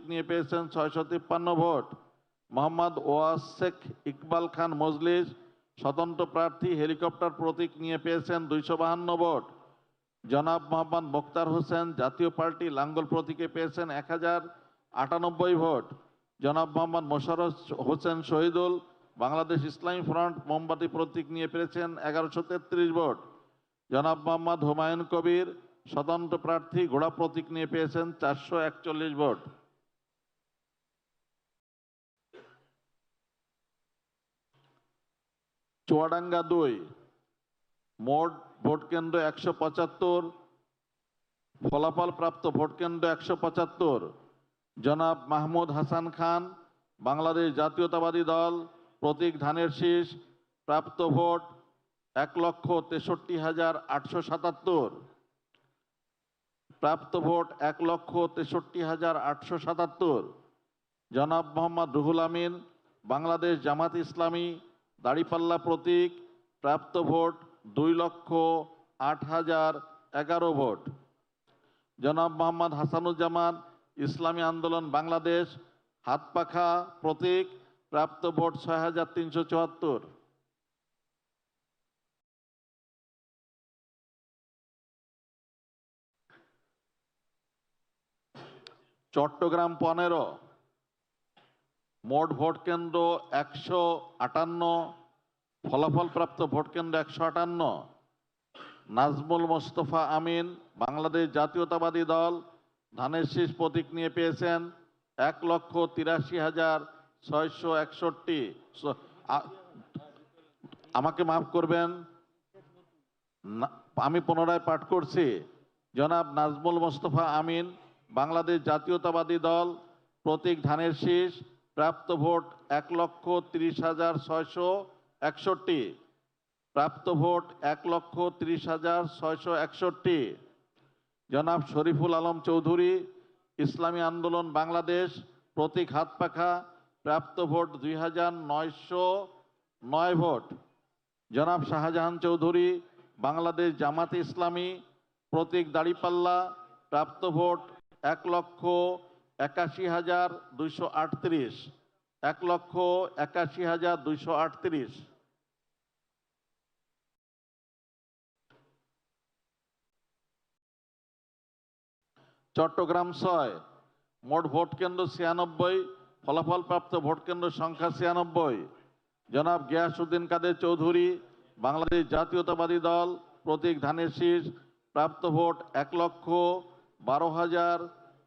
প্রতীক নিয়ে পেয়েছেন ছয়শো তিপ্পান্ন ভোট। মোহাম্মদ ওয়াস শেখ ইকবাল খান মজলিস, স্বতন্ত্র প্রার্থী, হেলিকপ্টার প্রতীক নিয়ে পেয়েছেন দুইশো বাহান্ন ভোট। জনাব মোহাম্মদ মোক্তার হোসেন জাতীয় পার্টি লাঙ্গল প্রতীকে পেয়েছেন এক হাজার আটানব্বই ভোট। জনাব মোহাম্মদ মোশারফ হোসেন শহীদুল, বাংলাদেশ ইসলামী ফ্রন্ট মোমবাতি প্রতীক নিয়ে পেয়েছেন এগারোশো তেত্রিশ ভোট। জনাব মোহাম্মদ হুমায়ুন কবির, স্বতন্ত্র প্রার্থী, ঘোড়া প্রতীক নিয়ে পেয়েছেন চারশো একচল্লিশ ভোট। চুয়াডাঙ্গা দুই, মোট ভোট কেন্দ্র একশো পঁচাত্তর, ফলাফল প্রাপ্ত ভোট কেন্দ্র একশো পঁচাত্তর। জনাব মাহমুদ হাসান খান, বাংলাদেশ জাতীয়তাবাদী দল, প্রতীক ধানের শীষ, প্রাপ্ত ভোট এক লক্ষ তেষট্টি হাজার আটশো সাতাত্তর। প্রাপ্ত ভোট এক লক্ষ তেষট্টি হাজার আটশো সাতাত্তর। জনাব মোহাম্মদ রুহুল আমিন, বাংলাদেশ জামাত ইসলামী দাড়িপাল্লা প্রতীক, প্রাপ্ত ভোট দুই লক্ষ আট হাজার এগারো ভোট। জনাব মোহাম্মদ হাসানুজ্জামান, ইসলামী আন্দোলন বাংলাদেশ, হাতপাখা প্রতীক, প্রাপ্ত ভোট ছয় হাজার তিনশো চুয়াত্তর। চট্টগ্রাম পনেরো। মোট ভোট কেন্দ্র একশো আটান্ন, ফলাফল প্রাপ্ত ভোট কেন্দ্র একশো আটান্ন। নাজমুল মোস্তফা আমিন, বাংলাদেশ জাতীয়তাবাদী দল, ধানের শীষ প্রতীক নিয়ে পেয়েছেন এক লক্ষ তিরাশি হাজার ছয়শো একষট্টি। আমাকে মাফ করবেন। আমি পুনরায় পাঠ করছি। জনাব নাজমুল মোস্তফা আমিন, বাংলাদেশ জাতীয়তাবাদী দল, প্রতীক ধানের শীষ প্রাপ্ত ভোট এক লক্ষ তিরিশ হাজার ছয়শো একষট্টি। প্রাপ্ত ভোট এক লক্ষ তিরিশ হাজার ছয়শো একষট্টি। জনাব শরীফুল আলম চৌধুরী, ইসলামী আন্দোলন বাংলাদেশ, প্রতীক হাতপাখা, প্রাপ্ত ভোট দুই হাজার নয়শো নয় ভোট। জনাব শাহজাহান চৌধুরী, বাংলাদেশ জামাতে ইসলামী, প্রতীক দাড়িপাল্লা, প্রাপ্ত ভোট এক লক্ষ একাশি হাজার দুইশো আটত্রিশ, এক লক্ষ একাশি হাজার দুইশো আটত্রিশ। চট্টগ্রাম ছয়, মোট ভোট কেন্দ্র ছিয়ানব্বই ফলাফল প্রাপ্ত ভোট কেন্দ্র সংখ্যা ছিয়ানব্বই। জনাব গিয়াসউদ্দিন কাদের চৌধুরী, বাংলাদেশ জাতীয়তাবাদী দল, প্রতীক ধানের শীষ, প্রাপ্ত ভোট এক লক্ষ বারো হাজার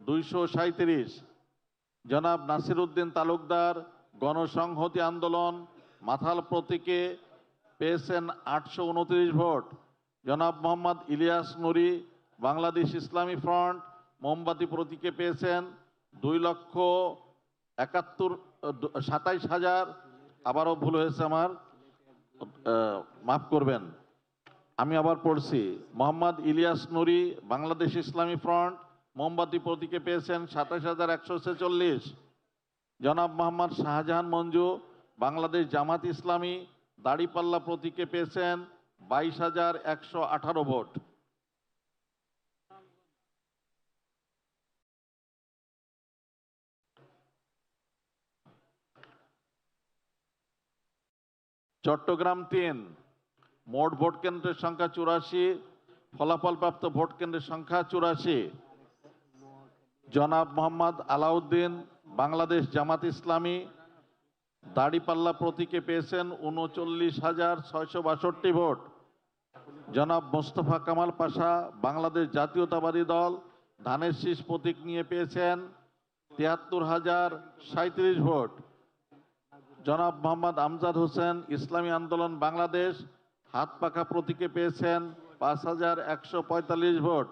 দুইশো সাঁত্রিশ জনাব নাসির উদ্দিন তালুকদার, গণসংহতি আন্দোলন, মাথাল প্রতীকে পেয়েছেন আটশো উনত্রিশ ভোট। জনাব মোহাম্মদ ইলিয়াস নুরি, বাংলাদেশ ইসলামী ফ্রন্ট, মোমবাতি প্রতীকে পেয়েছেন দুই লক্ষ একাত্তর, সাতাইশ হাজার। আবারও ভুল হয়েছে আমার। মাফ করবেন। আমি আবার পড়ছি। মোহাম্মদ ইলিয়াস নুরি, বাংলাদেশ ইসলামী ফ্রন্ট মোমবাতি প্রতীকে পেয়েছেন সাতাশ হাজার একশো ছেচল্লিশ। জনাব মোহাম্মদ শাহজাহান মঞ্জু, বাংলাদেশ জামাত ইসলামী, দাড়িপাল্লা প্রতীকে পেয়েছেন বাইশ হাজার একশো আঠারো ভোট। চট্টগ্রাম তিন, মোট ভোট কেন্দ্রের সংখ্যা চুরাশি ফলাফল প্রাপ্ত ভোট কেন্দ্রের সংখ্যা চুরাশি। জনাব মোহাম্মদ আলাউদ্দিন বাংলাদেশ জামাত ইসলামী দাড়িপাল্লা প্রতীকে পেয়েছেন উনচল্লিশ হাজার ছয়শো বাষট্টি ভোট। জনাব মোস্তফা কামাল পাশা বাংলাদেশ জাতীয়তাবাদী দল ধানের শীষ প্রতীক নিয়ে পেয়েছেন তিয়াত্তর হাজার সাঁত্রিশ ভোট। জনাব মোহাম্মদ আমজাদ হোসেন ইসলামী আন্দোলন বাংলাদেশ হাত পাখা প্রতীকে পেয়েছেন পাঁচ হাজার একশো পঁয়তাল্লিশ ভোট।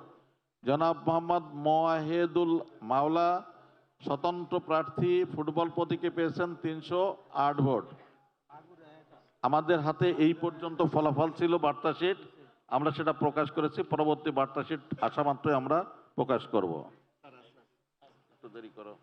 জনাব মোহাম্মদ মোয়াহেদুল মাওলা, স্বতন্ত্র প্রার্থী, ফুটবল প্রতীকে পেয়েছেন তিনশো আট ভোট। আমাদের হাতে এই পর্যন্ত ফলাফল ছিল বার্তা শিট। আমরা সেটা প্রকাশ করেছি, পরবর্তী বার্তা শিট আসা মাত্রই আমরা প্রকাশ করব। দেরি করো।